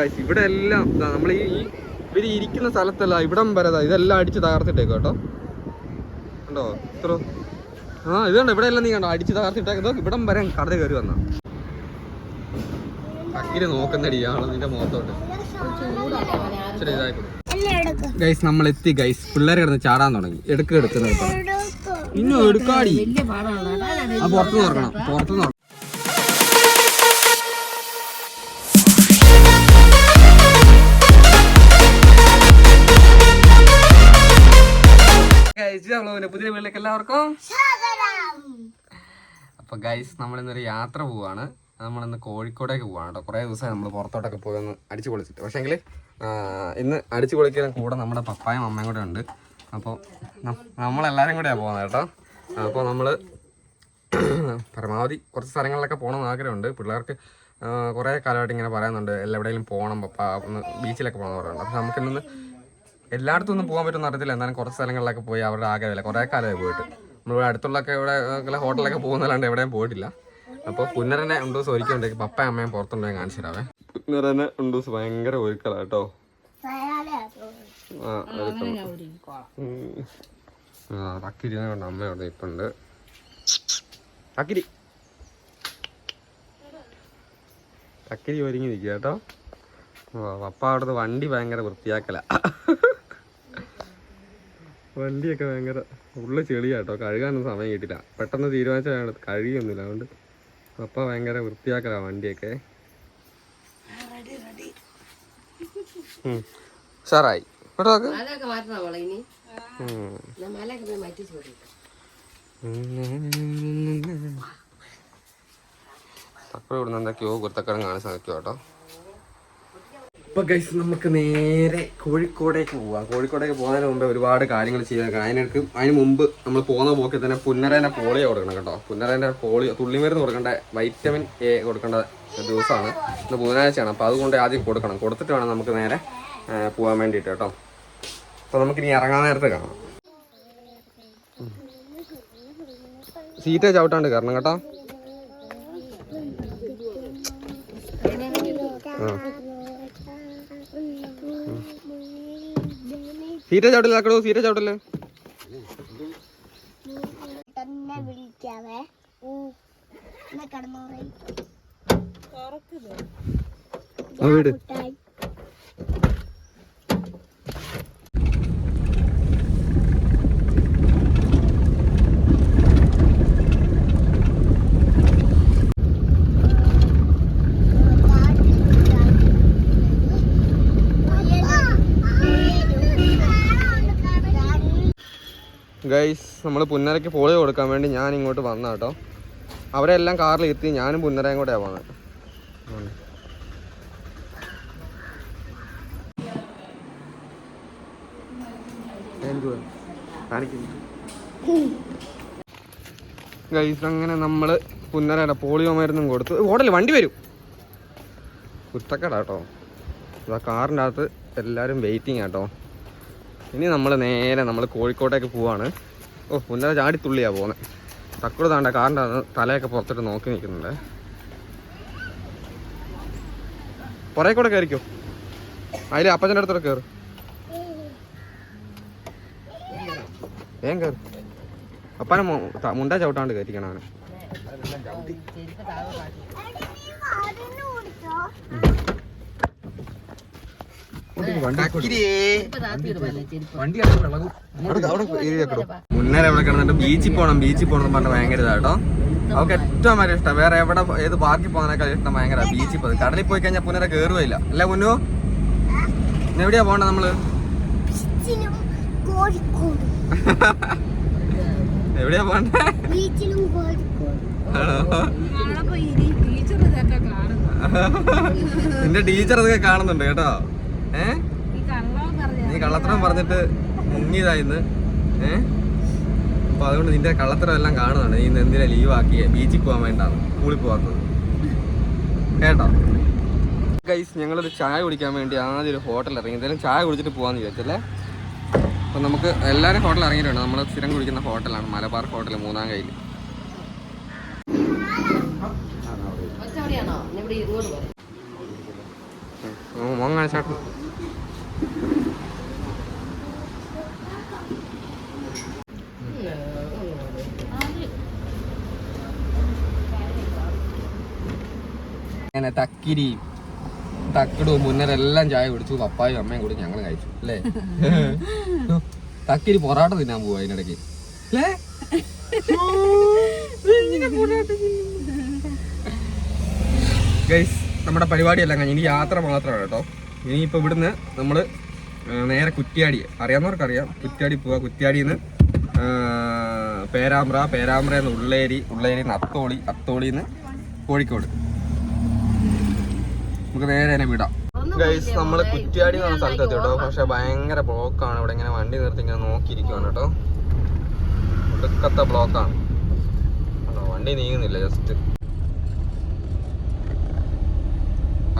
guys, ഇവിടെ എല്ലാം നമ്മൾ ഈ ഇവർ ഇരിക്കുന്ന സ്ഥലത്തല്ല ഇവിടം വരെ ഇതെല്ലാം അടിച്ച് തകർത്തിട്ടേക്കോ കേട്ടോ. കണ്ടോ? ഇത്ര. ആ ഇത് കണ്ടോ? ഇവിടെ എല്ലാം നീ കണ്ടോ? അടിച്ച് തകർത്തിട്ടേക്കോ. ഇവിടം വരെ കട കയറി വന്ന. അക്കിരി നോക്കുന്നടി ആൾ നിന്റെ മുഖത്തോട്ട്. ശരി ഇതായിക്കോട്ടെ ഗൈസ് നമ്മൾ എത്തി ഗൈസ് പിള്ളേരെ കിടന്ന് ചാടാൻ തുടങ്ങി. എടുക്കുക എടുക്കുന്നത് ഇന്നും എടുക്കാടി. ആ പുറത്തുനിന്ന് തുറക്കണം പുറത്തു നോക്കണം പുതിയ വീട്ടിലേക്ക് എല്ലാവർക്കും. അപ്പൊ ഗൈസ് നമ്മളിന്നൊരു യാത്ര പോവാണ്. നമ്മളിന്ന് കോഴിക്കോടേക്ക് പോവാണ് കേട്ടോ കുറേ ദിവസമായി നമ്മൾ പുറത്തോട്ടൊക്കെ പോയി ഒന്ന് അടിച്ചു പൊളിച്ചിട്ട്. പക്ഷേങ്കിൽ ഇന്ന് അടിച്ചു പൊളിക്കാൻ കൂടെ നമ്മുടെ പപ്പായും അമ്മയും കൂടെ ഉണ്ട്. അപ്പോൾ നമ്മളെല്ലാവരും കൂടെയാണ് പോകുന്നത് കേട്ടോ അപ്പോൾ നമ്മൾ പരമാവധി കുറച്ച് സ്ഥലങ്ങളിലൊക്കെ പോകണമെന്ന് ആഗ്രഹമുണ്ട്. പിള്ളേർക്ക് കുറേ കാലമായിട്ട് ഇങ്ങനെ പറയുന്നുണ്ട് എല്ലാവിടെയും പോകണം പപ്പ ഒന്ന് ബീച്ചിലൊക്കെ പോകണം പറയുന്നുണ്ട് അപ്പോൾ നമുക്കിന്നൊന്ന് എല്ലായിടത്തും ഒന്നും പോകാൻ പറ്റുമെന്ന് അറിയത്തില്ല. എന്നാലും കുറച്ച് സ്ഥലങ്ങളിലൊക്കെ പോയി അവരുടെ ആഗ്രഹമില്ല കുറേ കാലമായി പോയിട്ട്. നമ്മളിവിടെ അടുത്തുള്ളൊക്കെ ഇവിടെ ഹോട്ടലൊക്കെ പോകുന്നതല്ലാണ്ട് എവിടെയും പോയിട്ടില്ല. അപ്പോൾ പുനരനെ ഉണ്ട് ദിവസം ഒരുക്കുണ്ടെങ്കിൽ പപ്പ അമ്മയും പുറത്തുണ്ടെങ്കിൽ കാണിച്ചു തരാവേ. പുന്നരനെ ഉണ്ട് ദിവസം ഭയങ്കര ഒരുക്കളാ കേട്ടോ. ആ ഇപ്പൊ തക്കിരിനെ കൊണ്ട് അമ്മ അവിടെ ഇപ്പുണ്ട്. തക്കിരി തക്കിരി ഒരുങ്ങി നിൽക്കുക കേട്ടോ. പപ്പ അവിടുത്തെ വണ്ടി ഭയങ്കര വൃത്തിയാക്കല. വണ്ടിയൊക്കെ ഭയങ്കര ഉള്ള ചെളിയാട്ടോ കഴുകാനൊന്നും സമയം കിട്ടില്ല പെട്ടെന്ന് തീരുമാനിച്ചാണ് കഴുകിയൊന്നുമില്ല. അതുകൊണ്ട് പപ്പ ഭയങ്കര വൃത്തിയാക്കലാ വണ്ടിയൊക്കെ. ഉഷാറായി. തക്കോട് ഇവിടുന്ന് എന്തൊക്കെയോ കുരുത്തക്കടം കാണാൻ സാധിക്കും കേട്ടോ. ഇപ്പൊ ഗൈസ് നമുക്ക് നേരെ കോഴിക്കോടേക്ക് പോവാം. കോഴിക്കോടേക്ക് പോകുന്നതിന് മുമ്പ് ഒരുപാട് കാര്യങ്ങൾ ചെയ്യാൻ അതിനടുക്ക് അതിന് മുമ്പ് നമ്മൾ പോകുന്ന പോക്കി തന്നെ പുന്നരേനെ പോളിയോ കൊടുക്കണം കേട്ടോ. പുന്നരേന്റെ പോളിയോ തുള്ളിമരുന്ന് കൊടുക്കേണ്ട വൈറ്റമിൻ എ കൊടുക്കേണ്ട ദിവസമാണ് ഇന്ന് ബുധനാഴ്ചയാണ്. അപ്പോൾ അതുകൊണ്ട് ആദ്യം കൊടുക്കണം. കൊടുത്തിട്ട് വേണം നമുക്ക് നേരെ പോകാൻ വേണ്ടിയിട്ട് കേട്ടോ. അപ്പോൾ നമുക്കിനി ഇറങ്ങാൻ നേരത്തെ കാണാം. സീറ്റേ ചവിട്ടാണ്ട് കാരണം കേട്ടോ. സീറ്റ ചവിട്ടില്ല ആക്കടോ സീറ്റ ചവിട്ടല്ലേ? തന്നെ വിളിക്കാവേ കിടന്നോറേ ആ വീട് മുട്ടായി ഗൈസ് നമ്മൾ പുന്നരയ്ക്ക് പോളിയോ കൊടുക്കാൻ വേണ്ടി ഞാൻ ഇങ്ങോട്ട് വന്ന കേട്ടോ അവരെല്ലാം കാറിൽ എത്തി ഞാനും പുന്നരയും കൂടെ ഗൈസ് അങ്ങനെ നമ്മൾ പുന്നരയുടെ പോളിയോ മരുന്നും കൊടുത്തു. ഓടല്ലേ വണ്ടി വരും. കുത്തക്കട കേട്ടോ ഇതാ കാറിന്റെ അകത്ത് എല്ലാവരും വെയിറ്റിംഗ് ആട്ടോ ഇനി നമ്മൾ നേരെ നമ്മൾ കോഴിക്കോട്ടേക്ക് പോവാണ്. ഓ മുന്നേ ചാടിത്തുള്ളിയാണ് പോകുന്നത് തക്കുട താണ്ട കാറിന്റെ തലയൊക്കെ പുറത്തിട്ട് നോക്കി നിൽക്കുന്നുണ്ട്. പുറകെ കൂടെ കയറിക്കോ അതിൽ അപ്പച്ചന്റെ അടുത്തോടെ കയറും വേഗം കയറി അപ്പനെ മുണ്ട ചവിട്ടാണ്ട് കയറ്റിക്കണം അവനെ. മുന്നേ എവിടെ കിടന്നിട്ട് ബീച്ചിൽ പോകണം ബീച്ചിൽ പോകണം എന്ന് പറഞ്ഞ ഭയങ്കര ഇതാട്ടോ അവർക്ക് ഏറ്റവും ഭയങ്കര ഇഷ്ടം. വേറെ എവിടെ ഏത് പാർക്കിൽ പോകുന്നതിനേക്കാൾ ഇഷ്ടം ഭയങ്കര ബീച്ചിൽ പോകുന്നത് കടലിൽ പോയി കഴിഞ്ഞാൽ പുനരെ കയറുകയില്ല അല്ലേ മുന്നു? എവിടെയാ പോകണ്ട നമ്മൾ? എവിടെയാ പോകണ്ടേ? നിന്റെ ടീച്ചർ അതൊക്കെ കാണുന്നുണ്ട് കേട്ടോ. ഏ? നീ കള്ളത്തരം പറഞ്ഞിട്ട് മുങ്ങിയതായിന്ന് ഏ? അപ്പൊ അതുകൊണ്ട് നിന്റെ കള്ളത്തരം എല്ലാം കാണുന്നതാണ്. നീ എന്തിനാ ലീവ് ആക്കിയ ബീച്ചിൽ പോവാൻ വേണ്ടാണ് സ്കൂളിൽ പോകാത്തത് കേട്ടോ? ഗൈസ് ഞങ്ങളൊരു ചായ കുടിക്കാൻ വേണ്ടി ആദ്യം ഒരു ഹോട്ടലിൽ ഇറങ്ങി. എന്തായാലും ചായ കുടിച്ചിട്ട് പോകാന്ന് വിചാരിച്ചല്ലേ? അപ്പം നമുക്ക് എല്ലാവരും ഹോട്ടലിൽ ഇറങ്ങിയിട്ടുണ്ട്. നമ്മൾ സ്ഥിരം കുടിക്കുന്ന ഹോട്ടലാണ് മലബാർ ഹോട്ടൽ മൂന്നാം കയ്യിൽ. മോങ്ങാണ് എവിടെയാണോ ഇവിടെ ഇങ്ങോട്ട് പോരെ മോൻ കാണിച്ചാട്ട് അങ്ങനെ തക്കിരി തക്കിടും മുന്നരെല്ലാം ചായ കുടിച്ചു പപ്പായും അമ്മയും കൂടി ഞങ്ങൾ കഴിച്ചു അല്ലേ? തക്കിരി പൊറാട്ട തിന്നാൻ പോവാ അതിനിടയ്ക്ക്. അല്ലേ? നമ്മുടെ പരിപാടിയെല്ലാം കഴിഞ്ഞ് ഇനി യാത്ര മാത്രമാണ് കേട്ടോ. ഇനിയിപ്പോൾ ഇവിടുന്ന് നമ്മൾ നേരെ കുറ്റ്യാടി. അറിയാവുന്നവർക്ക് അറിയാം കുറ്റ്യാടി പോവാ. കുറ്റ്യാടിയിൽ നിന്ന് പേരാമ്പ്ര പേരാമ്പ്രയിൽ നിന്ന് ഉള്ളേരി ഉള്ളേരിന്ന് അത്തോളി അത്തോളിന്ന് കോഴിക്കോട്. നമുക്ക് നേരെ തന്നെ വിടാം. ഗൈസ് നമ്മൾ കുറ്റ്യാടി എന്ന് പറഞ്ഞ സ്ഥലത്ത് എത്തി കേട്ടോ പക്ഷെ ഭയങ്കര ബ്ലോക്കാണ് ഇവിടെ ഇങ്ങനെ വണ്ടി നിർത്തി ഇങ്ങനെ നോക്കിയിരിക്കുവാണ് കേട്ടോ. ഒടുക്കത്തെ ബ്ലോക്കാണ് വണ്ടി നീങ്ങുന്നില്ല ജസ്റ്റ്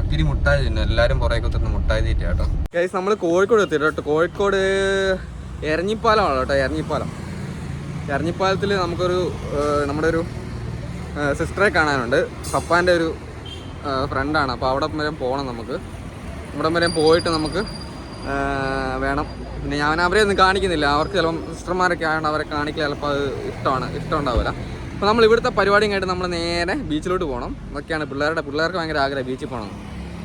അക്കിരി മുട്ടായി തിന്നു. എല്ലാരും പുറകെ കുത്തുന്ന മുട്ടായി തീറ്റ കേട്ടോ. ഗൈസ് നമ്മൾ കോഴിക്കോട് എത്തി കേട്ടോ കോഴിക്കോട് എരഞ്ഞിപ്പാലമാണ് കേട്ടോ. എരഞ്ഞിപ്പാലം. എരഞ്ഞിപ്പാലത്തിൽ നമുക്കൊരു നമ്മുടെ ഒരു സിസ്റ്ററെ കാണാനുണ്ട്. പപ്പാന്റെ ഒരു ഫ്രണ്ടാണ് അപ്പോൾ അവിടെ വരെ പോകണം നമുക്ക്. ഇവിടെ വരെ പോയിട്ട് നമുക്ക് വേണം. പിന്നെ ഞാൻ അവരെ ഒന്നും കാണിക്കുന്നില്ല. അവർക്ക് ചിലപ്പം സിസ്റ്റർമാരൊക്കെ ആയതുകൊണ്ട് അവരെ കാണിക്കുക ചിലപ്പോൾ അത് ഇഷ്ടമാണ്. ഇഷ്ടം ഉണ്ടാവില്ല അപ്പോൾ നമ്മൾ ഇവിടുത്തെ പരിപാടിയും കഴിഞ്ഞിട്ട് നമ്മൾ നേരെ ബീച്ചിലോട്ട് പോകണം അതൊക്കെയാണ് പിള്ളേരുടെ പിള്ളേർക്ക് ഭയങ്കര ആഗ്രഹം ബീച്ചിൽ പോകണം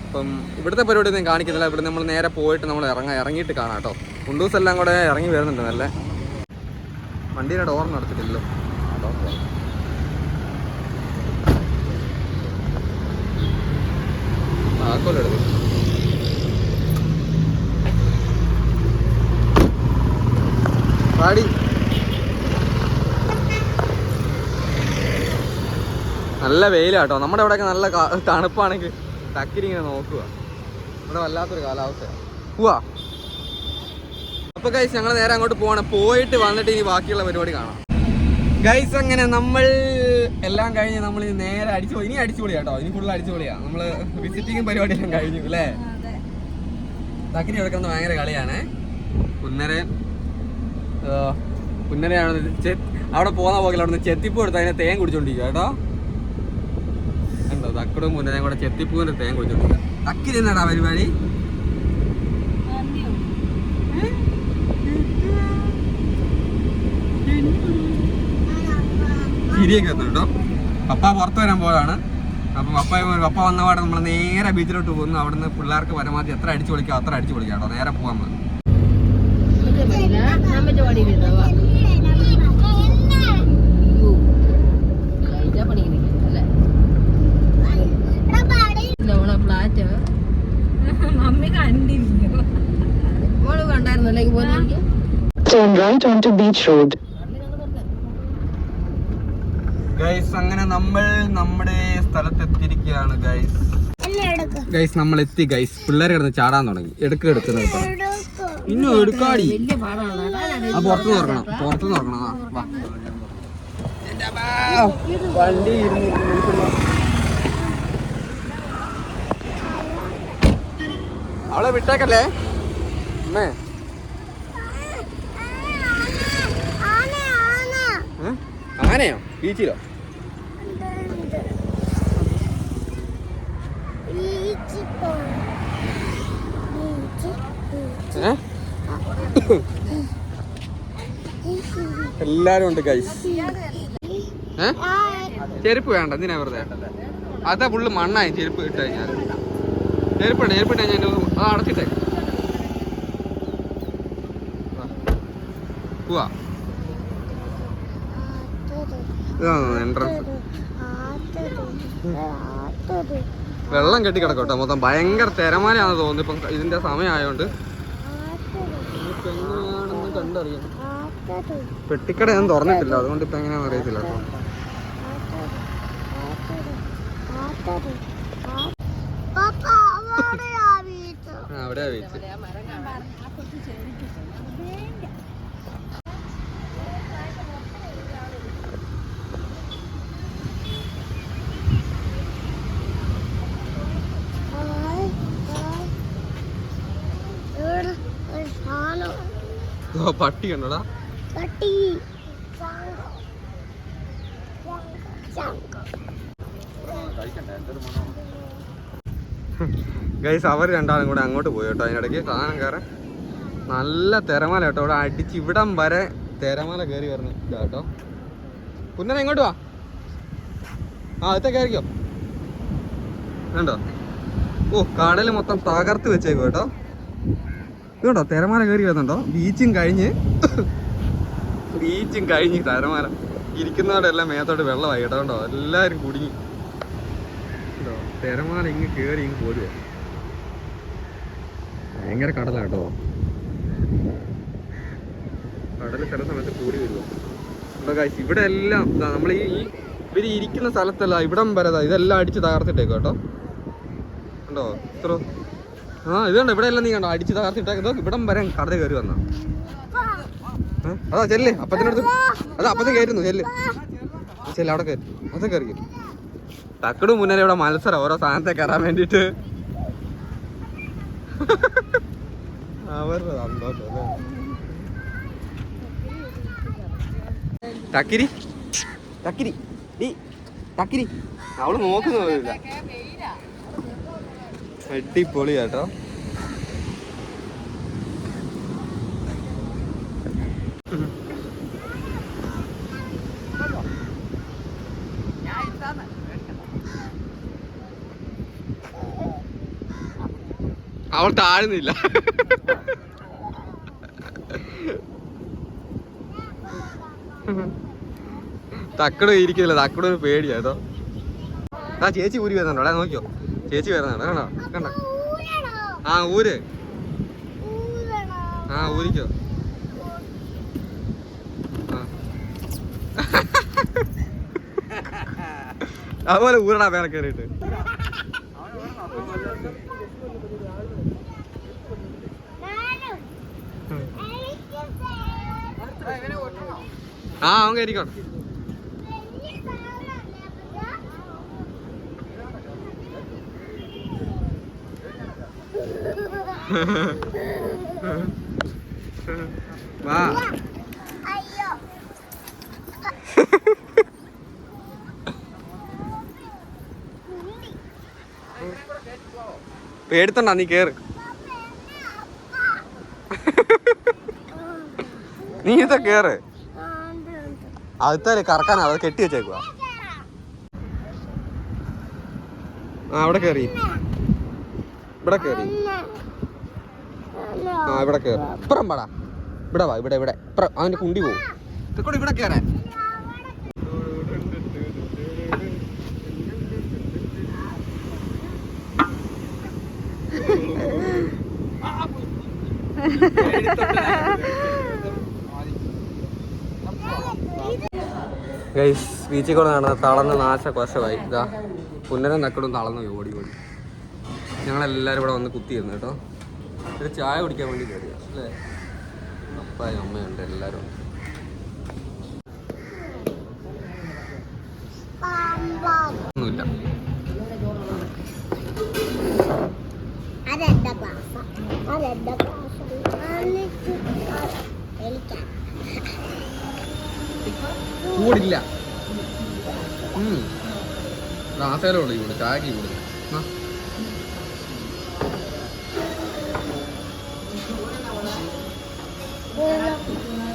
അപ്പം ഇവിടുത്തെ പരിപാടി ഒന്നും കാണിക്കുന്നില്ല. ഇവിടെ നമ്മൾ നേരെ പോയിട്ട് നമ്മൾ ഇറങ്ങ ഇറങ്ങിയിട്ട് കാണാം കേട്ടോ. കുണ്ടൂസ് എല്ലാം കൂടെ ഇറങ്ങി വരുന്നുണ്ട് നല്ല. വണ്ടിയുടെ ഡോർ നടത്തിട്ടില്ലല്ലോ ആ, താക്കോലെടുത്തു പാടി. നല്ല വെയിലാട്ടോ നമ്മുടെ ഇവിടെയൊക്കെ നല്ല തണുപ്പാണെങ്കിൽ തക്കിരി ഇങ്ങനെ നോക്കുക. ഇവിടെ വല്ലാത്തൊരു കാലാവസ്ഥയാണ് പോവാ അപ്പൊ ഗൈസ് ഞങ്ങൾ നേരെ അങ്ങോട്ട് പോവാണ്. പോയിട്ട് വന്നിട്ട് ഇനി ബാക്കിയുള്ള പരിപാടി കാണാം. ഗൈസ് അങ്ങനെ നമ്മൾ എല്ലാം കഴിഞ്ഞ് നമ്മൾ നേരെ അടിച്ചു ഇനി അടിച്ചുപൊളി കേട്ടോ ഇനി ഫുള്ള് അടിച്ചുപൊളിയാ. നമ്മൾ വിസിറ്റിംഗും പരിപാടിയെല്ലാം കഴിഞ്ഞു അല്ലേ? തക്കിരി എടുക്കുന്നത് ഭയങ്കര കളിയാണ്. പുന്നരൻ പുന്നരയാണ് അവിടെ പോകുന്ന പോകില്ല അവിടെ നിന്ന് ചെത്തിപ്പൂ എടുത്ത് അതിനെ തേൻ കുടിച്ചോണ്ടിരിക്കുക കേട്ടോ? കണ്ടോ തക്കടും പുന്നരയും കൂടെ ചെത്തിപ്പൂവിന്റെ തേൻ കുടിച്ചോണ്ടിരിക്കുക തക്കിരി എന്നാടാ പരിപാടി? ചിരിയൊക്കെ എത്തും കേട്ടോ. പപ്പ പുറത്ത് വരാൻ പോയതാണ്. അപ്പം പപ്പ പപ്പ വന്ന പാടെ നമ്മൾ നേരെ ബീച്ചിലോട്ട് പോകുന്നു. അവിടുന്ന് പിള്ളേർക്ക് പരമാവധി എത്ര അടിച്ചു പൊളിക്കാം അത്ര അടിച്ചു പൊളിക്കാം കേട്ടോ. നേരെ പോകാൻ പോകുന്നത് Turn right onto Beach Road. Guys അങ്ങനെ നമ്മൾ നമ്മുടെ സ്ഥലത്ത് എത്തിയിരിക്കുകയാണ് ഗൈസ് ഗൈസ് നമ്മൾ എത്തി ഗൈസ് പിള്ളേർ കിടന്ന് ചാടാൻ തുടങ്ങി. എടുക്ക എടുക്കുന്നത് ഇന്നും എടുക്കാടി. ആ പുറത്ത് തുറക്കണം. പുറത്ത് തുറക്കണം. വണ്ടി. അവളെ വിട്ടേക്കല്ലേ? അമ്മേ? ആനയോ? ബീച്ചിലോ എല്ലാരും ഉണ്ട് ഗൈസ് ചെരുപ്പ് വേണ്ട എന്തിനാ വെറുതെ? അതാ ഫുള്ള് മണ്ണായി ചെരുപ്പ് ഇട്ട് കഴിഞ്ഞാൽ. ചെരുപ്പുണ്ട് ചെരുപ്പിട്ട് കഴിഞ്ഞാൽ അത് അടച്ചിട്ടേ. പോവാ. വെള്ളം കെട്ടി കിടക്കോട്ടെ മൊത്തം. ഭയങ്കര തിരമാലയാണ് തോന്നുന്നു. ഇപ്പം ഇതിന്റെ സമയമായോണ്ട് കണ്ടറിയാം. പെട്ടിക്കട ഞാൻ തുറന്നിട്ടില്ല. അതുകൊണ്ട് ഇപ്പൊ എങ്ങനെയാണെന്ന് അറിയത്തില്ല അവിടെ പാപ്പ അവിടെയാ വീട് ആ അവിടെയാ വെയിറ്റ് ഹായ് ഹായ് ഇവിടെ ഒരു സാധനം ഓ പട്ടി കണ്ടോടാ. പട്ടി. ഗൈസ് അവർ രണ്ടാളും കൂടെ അങ്ങോട്ട് പോയി കേട്ടോ. അതിനിടയ്ക്ക് സാധനം കയറാൻ. നല്ല തിരമാല കേട്ടോ. ഇവിടെ അടിച്ച് ഇവിടം വരെ തിരമാല കയറി വരണം. കേട്ടോ. പുന്നര ഇങ്ങോട്ട് വാ. ആ അടുത്ത കയറിക്കോ. കണ്ടോ? ഓ കടൽ മൊത്തം തകർത്ത് വെച്ചേക്കും കേട്ടോ. ഇതുണ്ടോ? തിരമാല കയറി വരുന്നുണ്ടോ? ബീച്ചും കഴിഞ്ഞ് ബീച്ചും കഴിഞ്ഞ് തിരമാല. ഇരിക്കുന്നവിടെ എല്ലാം മേത്തോട്ട് വെള്ളമായി കേട്ടോ എല്ലാവരും കുടുങ്ങി. തിരമാല ഇങ്ങ് കയറി ഇങ്ങ് പോരുക ഭയങ്കര കടലാ കേട്ടോ. കടൽ ചില സമയത്ത് കൂടി വരുമോ ഇവിടെ എല്ലാം നമ്മൾ ഈ ഇവർ ഇരിക്കുന്ന സ്ഥലത്തല്ല ഇവിടം വരതാ ഇതെല്ലാം അടിച്ച് തകർത്തിട്ടേക്കോട്ടോ കണ്ടോ? ഇത്ര ആ ഇത് കണ്ടോ ഇവിടെ എല്ലാം നീ കണ്ടോ? അടിച്ച് തകർത്തിട്ടേക്കോ ഇവിടം വരെ കട കയറി വന്നാ? അതാ ചെല്ല് അപ്പത്തിനടുത്ത് അതാ അപ്പത്തെ കയറുന്നു ചെല്ല്. ചെല്ല് അവിടെ കയറി അപ്പത്തെ കയറിക്കും തക്കട് മുന്നേ ഇവിടെ മത്സരം ഓരോ സാധനത്തെ കയറാൻ വേണ്ടിട്ട് അവരുടെ? തക്കിരി. ടക്കിരി ഡീ ടക്കിരി അവൾ നോക്കുന്നു അടിപൊളി കേട്ടോ. അവൾ താഴ്ന്നില്ല. തക്കട ഇരിക്കുന്നില്ല തക്കട ഒരു പേടിയാട്ടോ ആ ചേച്ചി ഊരി വരുന്നുണ്ടോ? നോക്കിയോ? ചേച്ചി വരുന്നതാണ്. കണ്ടോ? കണ്ടോ? ആ ഊര്. ആ ഊരിക്കോ. അതുപോലെ ഊരണ വേണം കയറിയിട്ട് ആ അവൻ കയറിക്കോട്ടെ വാ. പേടിത്തണ്ടാ നീ കേറ്. നീ ഇതാ കേറ്. അടുത്തല്ലേ കറക്കാനാ അത് കെട്ടി വെച്ചേക്കുവാ. ആ അവിടെ കേറി. ഇവിടെ കേറി. ഇവിടെ ഇപ്പുറം പാടാ ഇവിടെ വാ ഇവിടെ ഇവിടെ. ഇപ്പുറം അവന്റെ കുണ്ടി പോകും ഇവിടെ കേറാൻ. ഗൈസ് ബീച്ചിൽ കൂടെ നടന്ന തളർന്ന് നാശ കോശമായി ഇതാ പുനരം നക്കടും തളർന്നു ഓടി ഓടി. ഞങ്ങളെല്ലാവരും ഇവിടെ വന്ന് കുത്തിയിരുന്നു കേട്ടോ. ഒരു ചായ കുടിക്കാൻ വേണ്ടി കയറിയ അല്ലേ? അപ്പായും അമ്മയുണ്ട് എല്ലാവരും ഉണ്ട് ഒന്നുമില്ല. ഗ്ലാസ്സേലേ ഉള്ളൂ ഇവിടെ ചായക്ക് കൂടുതൽ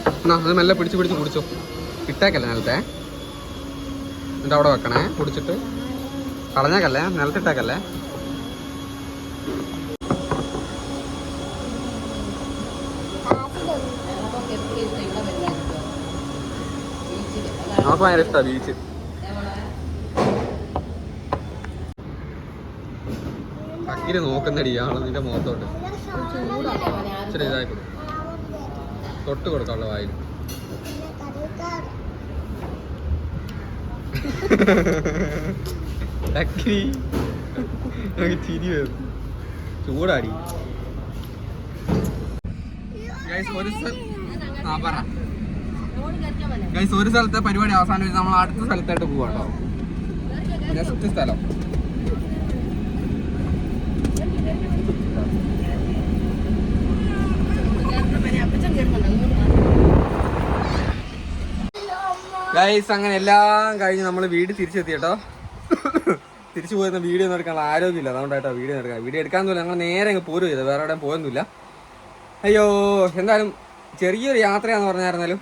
എന്നാ അത് മെല്ലെ പിടിച്ച് പിടിച്ച് കുടിച്ചോ. ഇട്ടേക്കല്ലേ നിലത്തെ? എന്നിട്ട് അവിടെ വെക്കണേ കുടിച്ചിട്ട്. കളഞ്ഞേക്കല്ലേ നിലത്തിട്ടേക്കല്ലേ? നമുക്ക് ഭയങ്കര ഇഷ്ടമാണ് ബീച്ച് അക്കിരി നോക്കുന്നടി ആളെ നിന്റെ മുഖത്തോട്ട്. ഇച്ചിരി ഇതായിക്കോട്ടെ. തൊട്ട് കൊടുക്കാനുള്ള വായിൽ. ചിരി ചൂടാടി. ഒരു സ്ഥലത്തെ പരിപാടി അവസാനിപ്പിച്ച് നമ്മൾ അടുത്ത സ്ഥലത്തായിട്ട് പോവാട്ടോ. നെക്സ്റ്റ് സ്ഥലം. ഗൈസ് അങ്ങനെ എല്ലാം കഴിഞ്ഞ് നമ്മൾ വീട് തിരിച്ചെത്തി കേട്ടോ. തിരിച്ചു പോയിരുന്ന വീഡിയോ ഒന്നും എടുക്കാനുള്ള ആരോഗ്യമില്ല. അതുകൊണ്ടായിട്ടോ വീഡിയോ എടുക്കാം. വീഡിയോ എടുക്കാനൊന്നുമില്ല ഞങ്ങൾ നേരെ അങ്ങ് പോരും ചെയ്തത്. വേറെ എവിടെയും പോയൊന്നുമില്ല. അയ്യോ എന്തായാലും ചെറിയൊരു യാത്രയാന്ന് പറഞ്ഞായിരുന്നാലും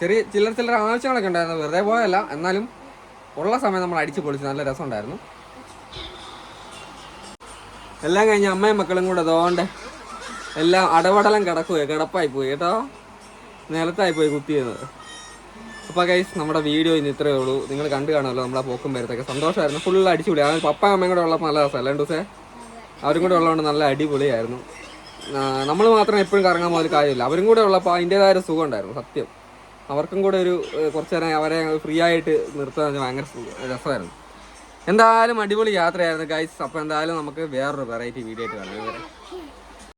ചെറിയ ചില്ലറ ചില്ലറ ആവശ്യങ്ങളൊക്കെ ഉണ്ടായിരുന്നു. വെറുതെ പോയല്ല എന്നാലും ഉള്ള സമയം നമ്മൾ അടിച്ചു പൊളിച്ച് നല്ല രസമുണ്ടായിരുന്നു. എല്ലാം കഴിഞ്ഞ് അമ്മയും മക്കളും കൂടെ അതുകൊണ്ട് എല്ലാം അടവടലം കിടക്കുകയോ. കിടപ്പായി പോയി കേട്ടോ. നിലത്തായി പോയി കുത്തിയത് അപ്പോൾ ഗൈസ് നമ്മുടെ വീഡിയോ ഇന്ന് ഇത്രയേ ഉള്ളൂ. നിങ്ങൾ കണ്ടു കാണുമല്ലോ നമ്മളെ പോക്കും വരത്തൊക്കെ സന്തോഷമായിരുന്നു. ഫുൾ അടിച്ചുപൊളി ആ പപ്പ അമ്മയും കൂടെ ഉള്ളപ്പോൾ നല്ല രസമല്ല രണ്ട് അവരും കൂടെ ഉള്ളതുകൊണ്ട് നല്ല അടിപൊളിയായിരുന്നു. നമ്മൾ മാത്രം എപ്പോഴും കറങ്ങാൻ പോകുന്ന കാര്യമില്ല. അവരും കൂടെ ഉള്ളപ്പോൾ അതിന്റെതായ ഒരു സുഖം ഉണ്ടായിരുന്നു സത്യം. അവർക്കും കൂടെ ഒരു കുറച്ച് നേരം അവരെ ഫ്രീ ആയിട്ട് നിർത്താൻ ഭയങ്കര രസമായിരുന്നു. എന്തായാലും അടിപൊളി യാത്രയായിരുന്നു ഗൈസ് അപ്പോൾ എന്തായാലും നമുക്ക് വേറൊരു വെറൈറ്റി വീഡിയോ ആയിട്ട് കാണാം.